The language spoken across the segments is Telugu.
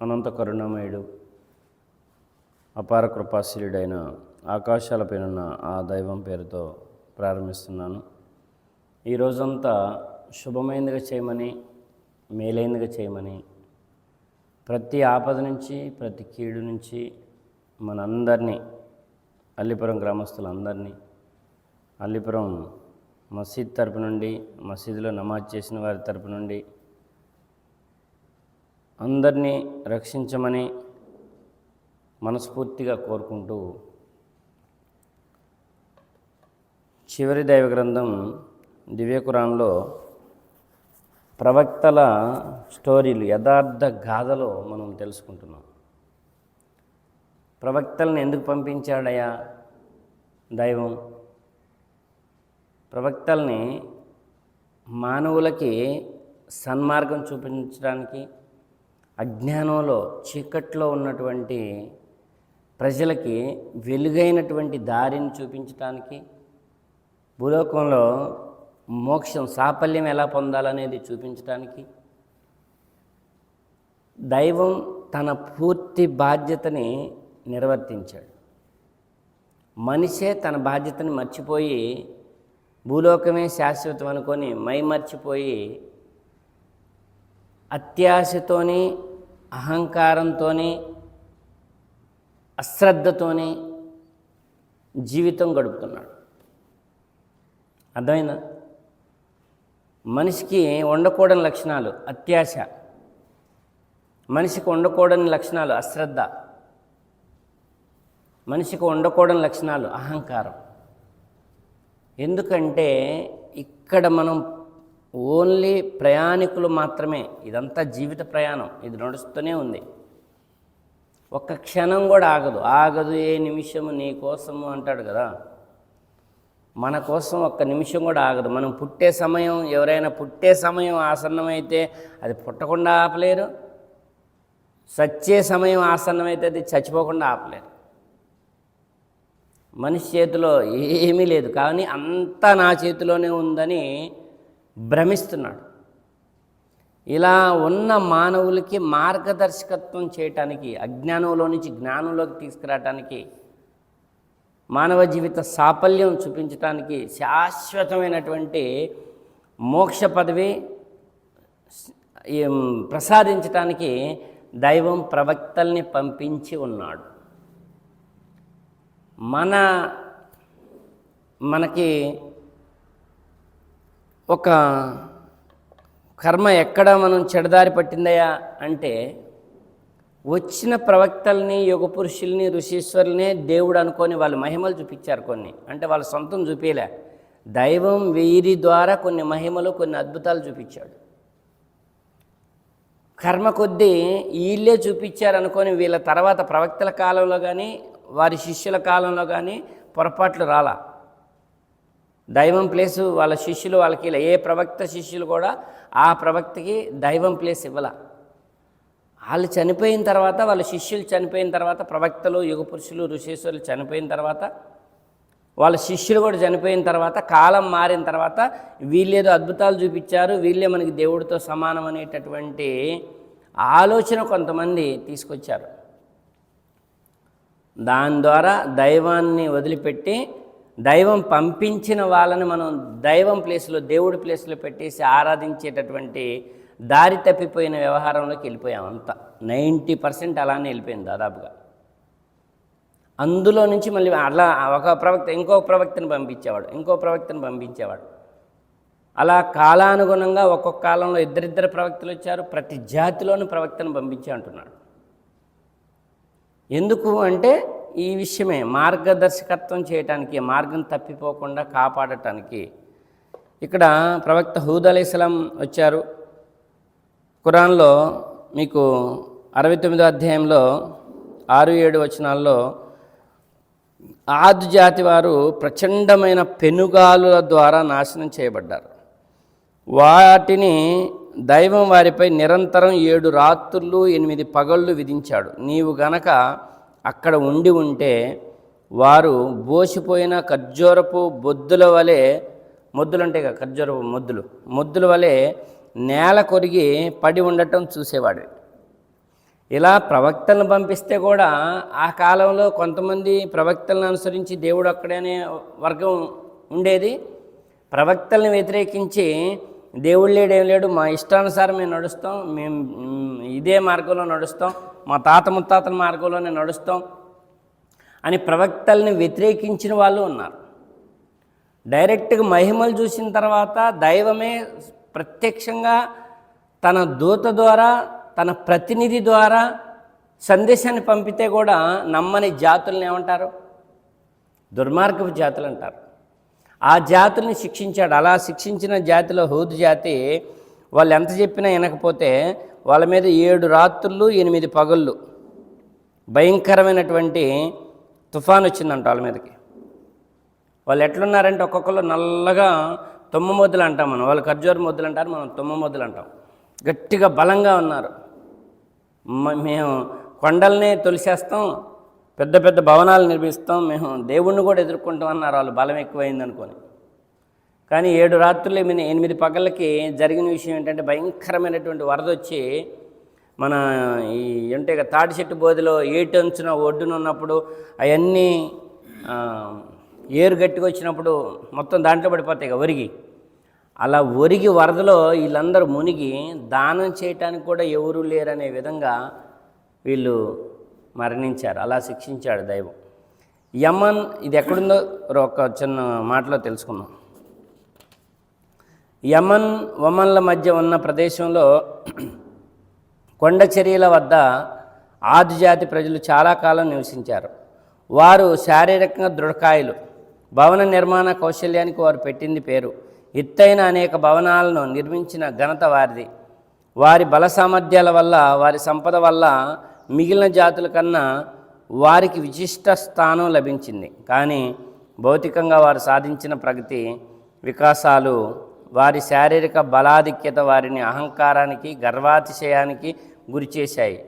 అనంత కరుణమయుడు అపార కృపాశీలుడైన ఆకాశాలపైన ఆ దైవం పేరుతో ప్రారంభిస్తున్నాను. ఈ రోజంతా శుభమైనదిగా చేయమని మేలైనదిగా చేయమని ప్రతి ఆపద నుంచి ప్రతి కీడు నుంచి మనందరినీ అల్లిపురం గ్రామస్తులందరినీ అల్లిపురం మసీద్ తరపు నుండి మసీదులో నమాజ్ చేసిన వారి తరపు నుండి అందరినీ రక్షించమని మనస్ఫూర్తిగా కోరుకుంటూ చివరి దైవ గ్రంథం దివ్యకురాన్లో ప్రవక్తల స్టోరీలు యథార్థ గాథలో మనం తెలుసుకుంటున్నాం. ప్రవక్తలను ఎందుకు పంపించాడయ్యా దైవం? ప్రవక్తల్ని మానవులకి సన్మార్గం చూపించడానికి అజ్ఞానంలో చీకట్లో ఉన్నటువంటి ప్రజలకి వెలుగైనటువంటి దారిని చూపించడానికి భూలోకంలో మోక్షం సాఫల్యం ఎలా పొందాలనేది చూపించడానికి దైవం తన పూర్తి బాధ్యతని నిర్వర్తించాడు. మనిషే తన బాధ్యతని మర్చిపోయి భూలోకమే శాశ్వతం అనుకొని మై మర్చిపోయి అత్యాశతోని అహంకారంతోని అశ్రద్ధతోని జీవితం గడుపుతున్నాడు. అర్థమైందా? మనిషికి ఉండకూడని లక్షణాలు అత్యాశ. మనిషికి ఉండకూడని లక్షణాలు అశ్రద్ధ. మనిషికి ఉండకూడని లక్షణాలు అహంకారం. ఎందుకంటే ఇక్కడ మనం ఓన్లీ ప్రయాణికులు మాత్రమే. ఇదంతా జీవిత ప్రయాణం. ఇది నడుస్తూనే ఉంది. ఒక్క క్షణం కూడా ఆగదు. ఆగదు ఏ నిమిషము నీ కోసము అంటాడు కదా. మన కోసం ఒక్క నిమిషం కూడా ఆగదు. మనం పుట్టే సమయం ఎవరైనా పుట్టే సమయం ఆసన్నమైతే అది పుట్టకుండా ఆపలేరు. సచ్చే సమయం ఆసన్నమైతే అది చచ్చిపోకుండా ఆపలేరు. మనిషి చేతిలో ఏమీ లేదు. కానీ అంతా నా చేతిలోనే ఉందని భ్రమిస్తున్నాడు. ఇలా ఉన్న మానవులకి మార్గదర్శకత్వం చేయటానికి అజ్ఞానంలో నుంచి జ్ఞానంలోకి తీసుకురావటానికి మానవ జీవిత సాఫల్యం చూపించటానికి శాశ్వతమైనటువంటి మోక్ష పదవి ప్రసాదించటానికి దైవం ప్రవక్తల్ని పంపించి ఉన్నాడు. మన మనకి ఒక కర్మ ఎక్కడ మనం చెడదారి పట్టిందయా అంటే వచ్చిన ప్రవక్తల్ని యుగ పురుషుల్ని ఋషీశ్వరులనే దేవుడు అనుకొని వాళ్ళు మహిమలు చూపించారు కొన్ని. అంటే వాళ్ళ సొంతం చూపించలే దైవం వీరి ద్వారా కొన్ని మహిమలు కొన్ని అద్భుతాలు చూపించాడు. కర్మ కొద్దీ వీళ్ళే చూపించారు అనుకొని వీళ్ళ తర్వాత ప్రవక్తల కాలంలో కానీ వారి శిష్యుల కాలంలో కానీ పొరపాట్లు రాలా. దైవం ప్లేసు వాళ్ళ శిష్యులు వాళ్ళకి ఇలా ఏ ప్రవక్త శిష్యులు కూడా ఆ ప్రవక్తకి దైవం ప్లేస్ ఇవ్వాల. వాళ్ళు చనిపోయిన తర్వాత వాళ్ళ శిష్యులు చనిపోయిన తర్వాత ప్రవక్తలు యుగ పురుషులు ఋషేశ్వరులు చనిపోయిన తర్వాత వాళ్ళ శిష్యులు కూడా చనిపోయిన తర్వాత కాలం మారిన తర్వాత వీళ్ళేదో అద్భుతాలు చూపించారు వీళ్ళే మనకి దేవుడితో సమానం అనేటటువంటి ఆలోచన కొంతమంది తీసుకొచ్చారు. దాని ద్వారా దైవాన్ని వదిలిపెట్టి దైవం పంపించిన వాళ్ళని మనం దైవం ప్లేస్లో దేవుడి ప్లేస్లో పెట్టేసి ఆరాధించేటటువంటి దారి తప్పిపోయిన వ్యవహారంలోకి వెళ్ళిపోయాం అంతా. నైంటీ పర్సెంట్ అలానే వెళ్ళిపోయింది దాదాపుగా. అందులో నుంచి మళ్ళీ అలా ఒక ప్రవక్త ఇంకో ప్రవక్తను పంపించేవాడు ఇంకో ప్రవక్తను పంపించేవాడు. అలా కాలానుగుణంగా ఒక్కొక్క కాలంలో ఇద్దరిద్దరు ప్రవక్తలు వచ్చారు ప్రతి జాతిలోని ప్రవక్తను పంపించే అంటున్నాడు. ఎందుకు అంటే ఈ విషయమే మార్గదర్శకత్వం చేయటానికి మార్గం తప్పిపోకుండా కాపాడటానికి. ఇక్కడ ప్రవక్త హూద్ అలీస్లాం వచ్చారు. ఖురాన్లో మీకు అరవై తొమ్మిదో అధ్యాయంలో ఆరు ఏడు వచనాల్లో ఆదు జాతి వారు ప్రచండమైన పెనుగాలుల ద్వారా నాశనం చేయబడ్డారు. వాటిని దైవం వారిపై నిరంతరం ఏడు రాత్రులు ఎనిమిది పగళ్ళు విధించాడు. నీవు గనక అక్కడ ఉండి ఉంటే వారు బోసిపోయిన ఖర్జూరపు బొద్దుల వలె మొద్దులు ఉంటాయి కదా ఖర్జూరపు మొద్దులు. మొద్దుల వలె నేల కొరిగి పడి ఉండటం చూసేవాడు. ఇలా ప్రవక్తలను పంపిస్తే కూడా ఆ కాలంలో కొంతమంది ప్రవక్తలను అనుసరించి దేవుడు అక్కడనే అనే వర్గం ఉండేది. ప్రవక్తల్ని వ్యతిరేకించి దేవుడు లేడు లేడు మా ఇష్టానుసారం మేము నడుస్తాం మేము ఇదే మార్గంలో నడుస్తాం మా తాత ముత్తాతల మార్గంలోనే నడుస్తాం అని ప్రవక్తల్ని వ్యతిరేకించిన వాళ్ళు ఉన్నారు. డైరెక్ట్గా మహిమలు చూసిన తర్వాత దైవమే ప్రత్యక్షంగా తన దూత ద్వారా తన ప్రతినిధి ద్వారా సందేశాన్ని పంపితే కూడా నమ్మని జాతులను ఏమంటారు? దుర్మార్గపు జాతులు అంటారు. ఆ జాతుల్ని శిక్షించాడు. అలా శిక్షించిన జాతిలో హూదు జాతి వాళ్ళు ఎంత చెప్పినా వినకపోతే వాళ్ళ మీద ఏడు రాత్రులు ఎనిమిది పగళ్ళు భయంకరమైనటువంటి తుఫాన్ వచ్చిందంట వాళ్ళ మీదకి. వాళ్ళు ఎట్లున్నారంటే ఒక్కొక్కరు నల్లగా తుమ్మ మొద్దులు అంటాం మనం. వాళ్ళు ఖర్జూర మొద్దులు అంటారు మనం తుమ్మ మొద్దులు అంటాం. గట్టిగా బలంగా ఉన్నారు. మేము కొండల్ని తొలిసేస్తాం పెద్ద పెద్ద భవనాలు నిర్మిస్తాం మేము దేవుణ్ణి కూడా ఎదుర్కొంటాం అన్నారు వాళ్ళు. బలం ఎక్కువైంది అనుకొని కానీ ఏడు రాత్రులు ఎనిమిది ఎనిమిది పగళ్ళకి జరిగిన విషయం ఏంటంటే భయంకరమైనటువంటి వరద వచ్చి మన ఈ అంటే ఇక తాటి చెట్టు బోధిలో ఏటంచున ఒడ్డున ఉన్నప్పుడు అవన్నీ ఏరు గట్టిగా వచ్చినప్పుడు మొత్తం దాంట్లో పడిపోతాయి ఇక ఒరిగి. అలా ఒరిగి వరదలో వీళ్ళందరూ మునిగి దానం చేయటానికి కూడా ఎవరూ లేరనే విధంగా వీళ్ళు మరణించారు. అలా శిక్షించాడు దైవం. యమన్ ఇది ఎక్కడుందో ఒక చిన్న మాటలో తెలుసుకుందాం. యమన్ వమన్ల మధ్య ఉన్న ప్రదేశంలో కొండ చర్యల వద్ద ఆదిజాతి ప్రజలు చాలా కాలం నివసించారు. వారు శారీరకంగా దృఢకాయలు. భవన నిర్మాణ కౌశల్యానికి వారు పెట్టింది పేరు. ఎత్తైన అనేక భవనాలను నిర్మించిన ఘనత వారిది. వారి బల సామర్థ్యాల వల్ల వారి సంపద వల్ల మిగిలిన జాతుల కన్నా వారికి విశిష్ట స్థానం లభించింది. కానీ భౌతికంగా వారు సాధించిన ప్రగతి వికాసాలు వారి శారీరక బలాధిక్యత వారిని అహంకారానికి గర్వాతిశయానికి గురిచేశాయి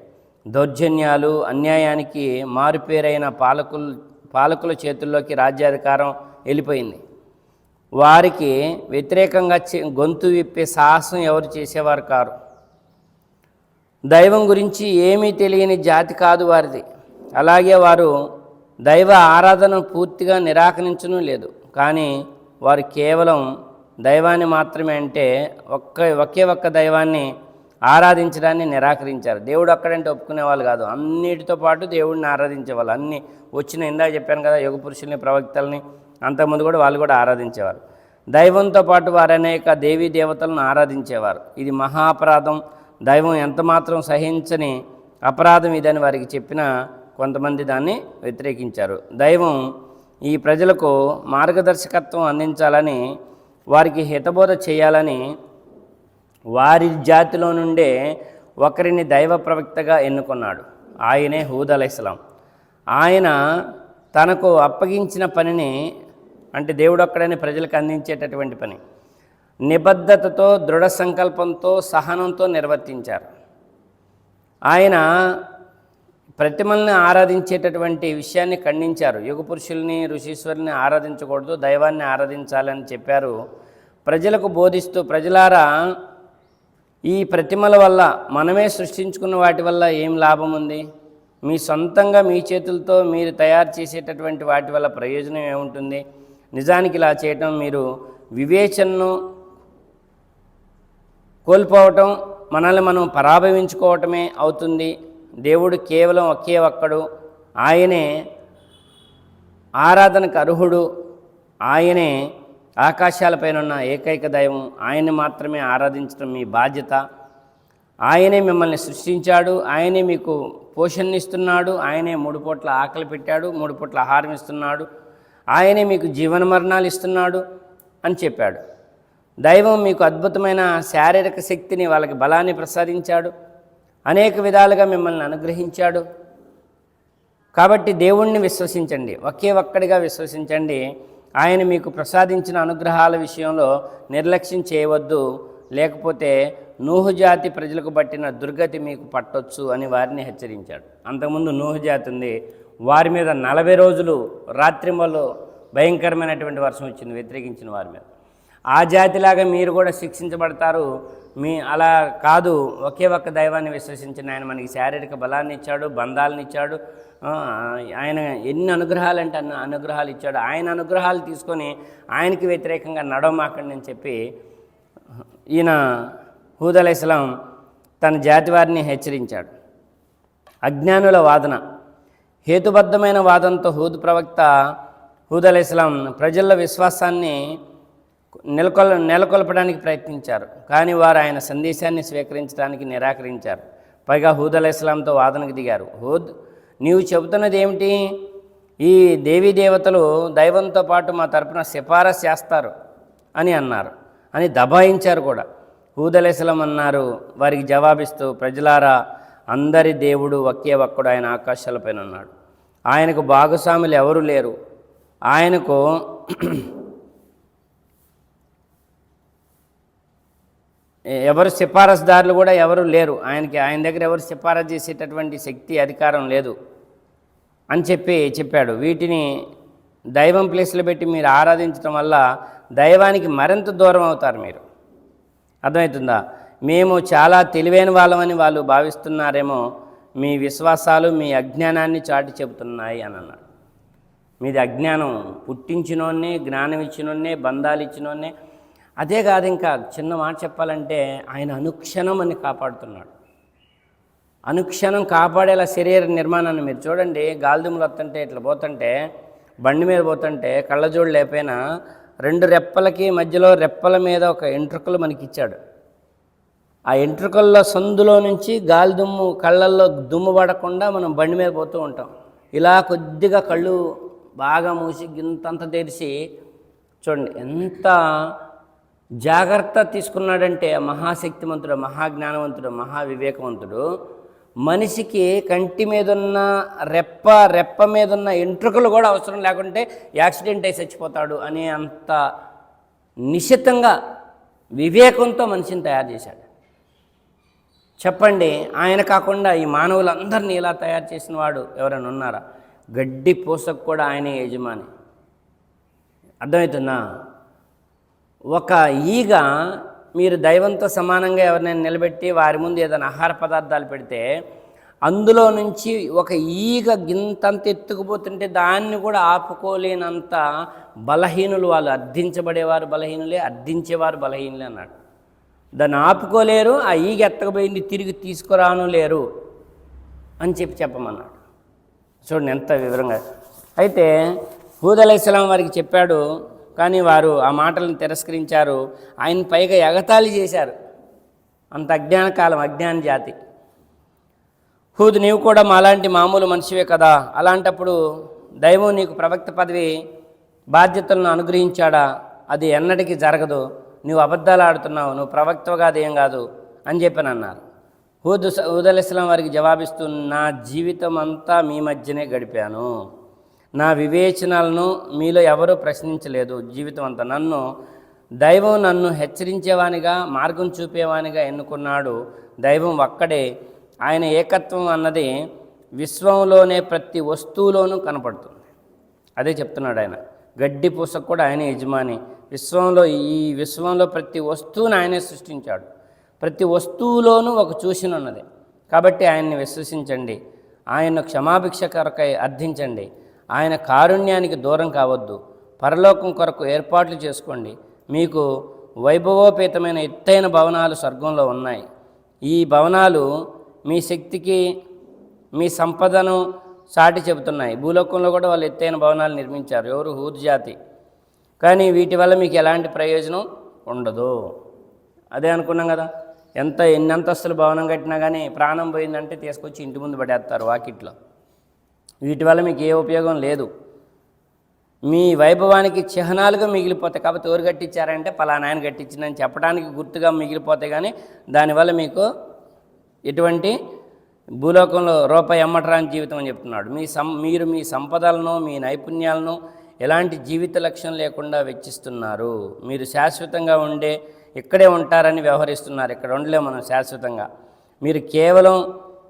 దౌర్జన్యాలు అన్యాయానికి మారుపేరైన పాలకులు పాలకుల చేతుల్లోకి రాజ్యాధికారం వెళ్ళిపోయింది. వారికి వ్యతిరేకంగా గొంతు విప్పే సాహసం ఎవరు చేసేవారు కారు? దైవం గురించి ఏమీ తెలియని జాతి కాదు వారిది. అలాగే వారు దైవ ఆరాధన పూర్తిగా నిరాకరించడం లేదు. కానీ వారు కేవలం దైవాన్ని మాత్రమే అంటే ఒక్క ఒకే ఒక్క దైవాన్ని ఆరాధించడాన్ని నిరాకరించారు. దేవుడు అక్కడంటే ఒప్పుకునే వాళ్ళు కాదు. అన్నిటితో పాటు దేవుడిని ఆరాధించేవాళ్ళు. అన్ని వచ్చిన ఇందాక చెప్పాను కదా యుగ పురుషుల్ని ప్రవక్తల్ని అంతకుముందు కూడా వాళ్ళు కూడా ఆరాధించేవారు. దైవంతో పాటు వారు అనేక దేవీ దేవతలను ఆరాధించేవారు. ఇది మహా అపరాధం. దైవం ఎంతమాత్రం సహించని అపరాధం ఇదని వారికి చెప్పిన కొంతమంది దాన్ని వ్యతిరేకించారు. దైవం ఈ ప్రజలకు మార్గదర్శకత్వం అందించాలని వారికి హితబోధ చేయాలని వారి జాతిలో నుండే ఒకరిని దైవ ప్రవక్తగా ఎన్నుకున్నాడు. ఆయనే హూద్ అలైస్లాం ఆయన తనకు అప్పగించిన పనిని అంటే దేవుడు అక్కడని ప్రజలకు అందించేటటువంటి పని నిబద్ధతతో దృఢ సంకల్పంతో సహనంతో నిర్వర్తించారు. ఆయన ప్రతిమల్ని ఆరాధించేటటువంటి విషయాన్ని ఖండించారు. యుగ పురుషుల్ని ఋషీశ్వరుని ఆరాధించకూడదు దైవాన్ని ఆరాధించాలని చెప్పారు. ప్రజలకు బోధిస్తూ ప్రజలారా ఈ ప్రతిమల వల్ల మనమే సృష్టించుకున్న వాటి వల్ల ఏం లాభం ఉంది? మీ సొంతంగా మీ చేతులతో మీరు తయారు చేసేటటువంటి వాటి వల్ల ప్రయోజనం ఏముంటుంది? నిజానికి ఇలా చేయటం మీరు వివేచనను కోల్పోవటం మనల్ని మనం పరాభవించుకోవటమే అవుతుంది. దేవుడు కేవలం ఒకే ఒక్కడు. ఆయనే ఆరాధనకు అర్హుడు. ఆయనే ఆకాశాలపైన ఉన్న ఏకైక దైవం ఆయన్ని మాత్రమే ఆరాధించడం మీ బాధ్యత. ఆయనే మిమ్మల్ని సృష్టించాడు ఆయనే మీకు పోషణనిస్తున్నాడు ఆయనే మూడు పూట్ల ఆకలి పెట్టాడు మూడు పూట్ల ఆహారం ఇస్తున్నాడు ఆయనే మీకు జీవన మరణాలు ఇస్తున్నాడు అని చెప్పాడు. దైవం మీకు అద్భుతమైన శారీరక శక్తిని వాళ్ళకి బలాన్ని ప్రసాదించాడు అనేక విధాలుగా మిమ్మల్ని అనుగ్రహించాడు. కాబట్టి దేవుణ్ణి విశ్వసించండి ఒకే ఒక్కడిగా విశ్వసించండి. ఆయన మీకు ప్రసాదించిన అనుగ్రహాల విషయంలో నిర్లక్ష్యం చేయవద్దు. లేకపోతే నూహు జాతి ప్రజలకు పట్టిన దుర్గతి మీకు పట్టొచ్చు అని వారిని హెచ్చరించాడు. అంతకుముందు నూహు జాతి ఉంది. వారి మీద నలభై రోజులు రాత్రింబలు భయంకరమైనటువంటి వర్షం వచ్చింది వ్యతిరేకించిన వారి మీద. ఆ జాతిలాగా మీరు కూడా శిక్షించబడతారు. మీ అలా కాదు ఒకే ఒక్క దైవాన్ని విశ్వసించిన ఆయన మనకి శారీరక బలాన్ని ఇచ్చాడు బంధాలను ఇచ్చాడు ఆయన ఎన్ని అనుగ్రహాలు అంటే అన్ని అనుగ్రహాలు ఇచ్చాడు. ఆయన అనుగ్రహాలు తీసుకొని ఆయనకి వ్యతిరేకంగా నడవమాకండి అని చెప్పి ఈయన హూద్ ఇస్లాం తన జాతి వారిని హెచ్చరించాడు. అజ్ఞానుల వాదన హేతుబద్ధమైన వాదంతో హూద్ ప్రవక్త హూద్ ఇస్లాం ప్రజల విశ్వాసాన్ని నెలకొల్ నెలకొల్పడానికి ప్రయత్నించారు. కానీ వారు ఆయన సందేశాన్ని స్వీకరించడానికి నిరాకరించారు. పైగా హూద్ ఇస్లాంతో వాదనకు దిగారు. హూద్ నీవు చెబుతున్నది ఏమిటి? ఈ దేవీ దేవతలు దైవంతో పాటు మా తరపున సిఫారసు చేస్తారు అని అన్నారు. అని దబాయించారు కూడా. హూద్ ఇస్లాం అన్నారు వారికి జవాబిస్తూ ప్రజలారా అందరి దేవుడు ఒకే ఒక్కడు ఆయన ఆకాశాలపైన ఉన్నాడు. ఆయనకు భాగస్వాములు ఎవరు లేరు? ఆయనకు ఎవరు సిఫారసుదారులు కూడా ఎవరు లేరు. ఆయనకి ఆయన దగ్గర ఎవరు సిఫారసు చేసేటటువంటి శక్తి అధికారం లేదు అని చెప్పి చెప్పాడు. వీటిని దైవం ప్లేస్లో పెట్టి మీరు ఆరాధించడం వల్ల దైవానికి మరింత దూరం అవుతారు మీరు. అర్థమవుతుందా? మేము చాలా తెలివైన వాళ్ళమని వాళ్ళు భావిస్తున్నారేమో మీ విశ్వాసాలు మీ అజ్ఞానాన్ని చాటి చెబుతున్నాయి అని అన్నాడు. మీది అజ్ఞానం పుట్టించినోన్నే జ్ఞానం ఇచ్చినోన్నే బంధాలు ఇచ్చినోన్నే అదే కాదు ఇంకా చిన్న మాట చెప్పాలంటే ఆయన అనుక్షణం అని కాపాడుతున్నాడు. అనుక్షణం కాపాడేలా శరీర నిర్మాణాన్ని మీరు చూడండి గాలిదుములు వస్తుంటే ఇట్లా పోతుంటే బండి మీద పోతుంటే కళ్ళజోడు లేకపోయినా రెండు రెప్పలకి మధ్యలో రెప్పల మీద ఒక ఎంట్రుకలు మనకి ఇచ్చాడు ఆ ఎంట్రుకల్లో సందులో నుంచి గాలి దుమ్ము కళ్ళల్లో దుమ్ము పడకుండా మనం బండి మీద పోతూ ఉంటాం. ఇలా కొద్దిగా కళ్ళు బాగా మూసి గింతంత తెరిచి చూడండి ఎంత జాగ్రత్త తీసుకున్నాడంటే ఆ మహాశక్తిమంతుడు మహాజ్ఞానవంతుడు మహావివేకవంతుడు మనిషికి కంటి మీద ఉన్న రెప్ప రెప్ప మీద ఉన్న ఎంట్రుకలు కూడా అవసరం లేకుంటే యాక్సిడెంట్ అయి చచ్చిపోతాడు అనే అంత నిశితంగా వివేకంతో మనిషిని తయారు చేశాడు. చెప్పండి ఆయన కాకుండా ఈ మానవులందరినీ ఇలా తయారు చేసిన వాడు ఎవరైనా ఉన్నారా? గడ్డి పూసకు కూడా ఆయనే యజమాని. అర్థమవుతుందా? ఒక ఈగ మీరు దైవంతో సమానంగా ఎవరినైనా నిలబెట్టి వారి ముందు ఏదైనా ఆహార పదార్థాలు పెడితే అందులో నుంచి ఒక ఈగ గింతంత ఎత్తుకుపోతుంటే దాన్ని కూడా ఆపుకోలేనంత బలహీనులు వాళ్ళు అర్థించబడేవారు బలహీనులే అర్థించేవారు బలహీనులే అన్నాడు. దాన్ని ఆపుకోలేరు ఆ ఈగ ఎత్తకపోయింది తిరిగి తీసుకురాను లేరు అని చెప్పి చెప్పమన్నాడు. చూడండి ఎంత వివరంగా. అయితే హూదలైస్లాం వారికి చెప్పాడు కానీ వారు ఆ మాటలను తిరస్కరించారు. ఆయన పైగా ఎగతాళి చేశారు. అంత అజ్ఞాన కాలం అజ్ఞాన జాతి. హూద్ నీవు కూడా మాలాంటి మామూలు మనిషివే కదా? అలాంటప్పుడు దైవం నీకు ప్రవక్త పదవి బాధ్యతలను అనుగ్రహించాడా? అది ఎన్నటికీ జరగదు. నువ్వు అబద్ధాలు ఆడుతున్నావు. నువ్వు కాదు అదేం కాదు అని చెప్పి అన్నారు. హూద్ హూద్ అలీస్లాం వారికి జవాబిస్తూ నా జీవితం అంతా మీ మధ్యనే గడిపాను. నా వివేచనలను మీలో ఎవరూ ప్రశ్నించలేదు. జీవితం అంతా నన్ను దైవం నన్ను హెచ్చరించేవానిగా మార్గం చూపేవానిగా ఎన్నుకున్నాడు. దైవం ఒక్కడే. ఆయన ఏకత్వం అన్నది విశ్వంలోనే ప్రతి వస్తువులోనూ కనపడుతుంది. అదే చెప్తున్నాడు ఆయన. గడ్డి పూసకు కూడా ఆయన యజమాని. విశ్వంలో ఈ విశ్వంలో ప్రతి వస్తువును ఆయనే సృష్టించాడు. ప్రతి వస్తువులోనూ ఒక చూసిన ఉన్నది కాబట్టి ఆయన్ని విశ్వసించండి. ఆయన క్షమాభిక్ష కొరకై అర్థించండి. ఆయన కారుణ్యానికి దూరం కావద్దు. పరలోకం కొరకు ఏర్పాట్లు చేసుకోండి. మీకు వైభవోపేతమైన ఎత్తైన భవనాలు స్వర్గంలో ఉన్నాయి. ఈ భవనాలు మీ శక్తికి మీ సంపదను సాటి చెబుతున్నాయి. భూలోకంలో కూడా వాళ్ళు ఎత్తైన భవనాలు నిర్మించారు. ఎవరు? హూద్ జాతి. కానీ వీటి వల్ల మీకు ఎలాంటి ప్రయోజనం ఉండదు. అదే అనుకున్నాం కదా. ఎంత ఎన్ని అంతస్తులు భవనం కట్టినా కానీ ప్రాణం పోయిందంటే తీసుకొచ్చి ఇంటి ముందు పడేస్తారు వాకిట్లో. వీటి వల్ల మీకు ఏ ఉపయోగం లేదు. మీ వైభవానికి చిహ్నాలుగా మిగిలిపోతాయి కాబట్టి ఎవరు కట్టించారంటే పలానా ఆయన కట్టించిందని చెప్పడానికి గుర్తుగా మిగిలిపోతాయి కానీ దానివల్ల మీకు ఎటువంటి భూలోకంలో రూపాయి అమ్మటరాని జీవితం అని చెప్తున్నాడు. మీ సం మీరు మీ సంపదలను మీ నైపుణ్యాలను ఎలాంటి జీవిత లక్ష్యం లేకుండా వెచ్చిస్తున్నారు. మీరు శాశ్వతంగా ఉండే ఇక్కడే ఉంటారని వ్యవహరిస్తున్నారు. ఇక్కడ ఉండలేము మనం శాశ్వతంగా. మీరు కేవలం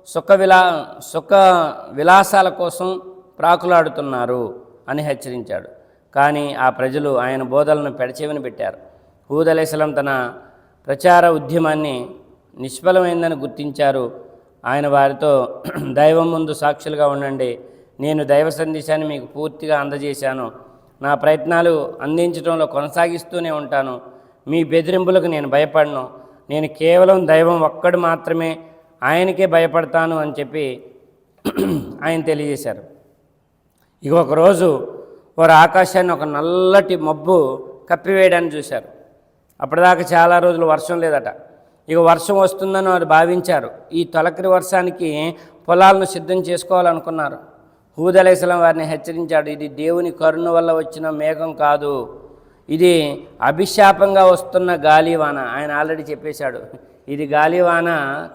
సుఖ విలా సుఖ విలాసాల కోసం ప్రాకులాడుతున్నారు అని హెచ్చరించాడు. కానీ ఆ ప్రజలు ఆయన బోధలను పెడచెవిని పెట్టారు. హూద్ తన ప్రచార ఉద్యమాన్ని నిష్ఫలమైందని గుర్తించారు. ఆయన వారితో దైవం ముందు సాక్షులుగా ఉండండి. నేను దైవ సందేశాన్ని మీకు పూర్తిగా అందజేశాను. నా ప్రయత్నాలు అందించడంలో కొనసాగిస్తూనే ఉంటాను. మీ బెదిరింపులకు నేను భయపడను. నేను కేవలం దైవం ఒక్కడు మాత్రమే ఆయనకే భయపడతాను అని చెప్పి ఆయన తెలియజేశారు. ఇక ఒకరోజు వారు ఆకాశాన్ని ఒక నల్లటి మబ్బు కప్పివేయడాన్ని చూశారు. అప్పటిదాకా చాలా రోజులు వర్షం లేదట. ఇక వర్షం వస్తుందని వారు భావించారు. ఈ తొలకరి వర్షానికి పొలాలను సిద్ధం చేసుకోవాలనుకున్నారు. హూదలేసలం వారిని హెచ్చరించాడు. ఇది దేవుని కరుణ వల్ల వచ్చిన మేఘం కాదు. ఇది అభిశాపంగా వస్తున్న గాలివాన. ఆయన ఆల్రెడీ చెప్పేశాడు. ఇది గాలివాన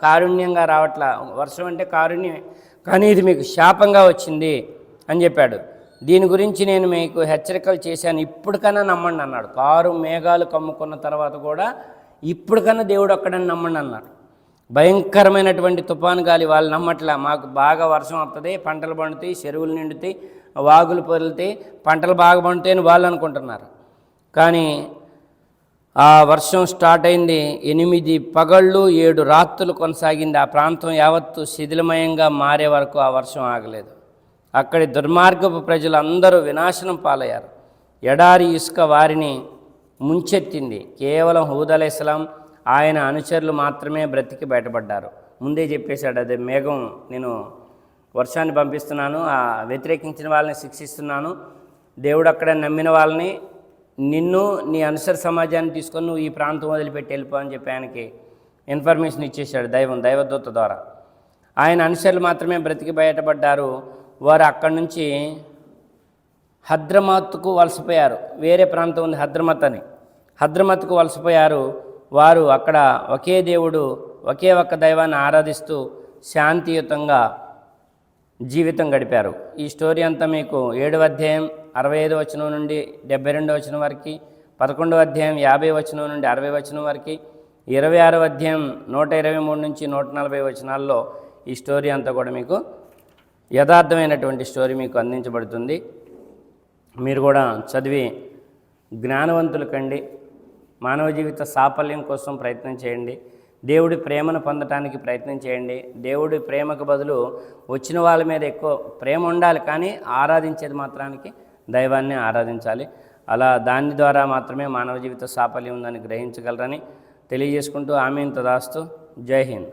కారుణ్యంగా రావట్లా. వర్షం అంటే కారుణ్యమే. కానీ ఇది మీకు శాపంగా వచ్చింది అని చెప్పాడు. దీని గురించి నేను మీకు హెచ్చరికలు చేశాను. ఇప్పటికన్నా నమ్మండి అన్నాడు. కారు మేఘాలు కమ్ముకున్న తర్వాత కూడా ఇప్పటికన్నా దేవుడు ఒక్కడని నమ్మండి అన్నాడు. భయంకరమైనటువంటి తుఫాను గాలి వాళ్ళు నమ్మట్లా. మాకు బాగా వర్షం వస్తుంది పంటలు పండుతాయి చెరువులు నిండుతాయి వాగులు పొరులుతాయి పంటలు బాగా పండుతాయి అని వాళ్ళు అనుకుంటున్నారు. కానీ ఆ వర్షం స్టార్ట్ అయింది. ఎనిమిది పగళ్ళు ఏడు రాత్రులు కొనసాగింది. ఆ ప్రాంతం యావత్తు శిథిలమయంగా మారే వరకు ఆ వర్షం ఆగలేదు. అక్కడి దుర్మార్గపు ప్రజలందరూ వినాశనం పాలయ్యారు. ఎడారి ఇసుక వారిని ముంచెత్తింది. కేవలం హూదల్ ఇస్లాం ఆయన అనుచరులు మాత్రమే బ్రతికి బయటపడ్డారు. ముందే చెప్పేశాడు అదే మేఘం నేను వర్షాన్ని పంపిస్తున్నాను ఆ వ్యతిరేకించిన వాళ్ళని శిక్షిస్తున్నాను. దేవుడు అక్కడ నమ్మిన వాళ్ళని నిన్ను నీ అనుసర సమాజాన్ని తీసుకొని నువ్వు ఈ ప్రాంతం వదిలిపెట్టి వెళ్ళిపో అని చెప్పి ఆయనకి ఇన్ఫర్మేషన్ ఇచ్చేశాడు దైవం దైవదూత ద్వారా. ఆయన అనుసరులు మాత్రమే బ్రతికి బయటపడ్డారు. వారు అక్కడి నుంచి హద్రమత్కు వలసపోయారు. వేరే ప్రాంతం ఉంది హద్రమత్ అని. హద్రమత్కు వలసపోయారు. వారు అక్కడ ఒకే దేవుడు ఒకే ఒక్క దైవాన్ని ఆరాధిస్తూ శాంతియుతంగా జీవితం గడిపారు. ఈ స్టోరీ అంతా మీకు ఏడవ అధ్యాయం అరవై ఐదు వచనం నుండి డెబ్బై రెండు వచనం వరకు పదకొండవ అధ్యాయం యాభై వచనం నుండి అరవై వచనం వరకు ఇరవై ఆరవ అధ్యాయం నూట ఇరవై మూడు నుంచి నూట నలభై వచనాల్లో ఈ స్టోరీ అంతా కూడా మీకు యథార్థమైనటువంటి స్టోరీ మీకు అందించబడుతుంది. మీరు కూడా చదివి జ్ఞానవంతులు కండి. మానవ జీవిత సాఫల్యం కోసం ప్రయత్నం చేయండి. దేవుడి ప్రేమను పొందటానికి ప్రయత్నం చేయండి. దేవుడి ప్రేమకు బదులు వచ్చిన వాళ్ళ మీద ఎక్కువ ప్రేమ ఉండాలి కానీ ఆరాధించేది మాత్రానికి దైవాన్ని ఆరాధించాలి. అలా దాని ద్వారా మాత్రమే మానవ జీవిత సాఫల్యం ఉందని గ్రహించగలరని తెలియజేసుకుంటూ ఆమె దాస్తూ జై హింద్.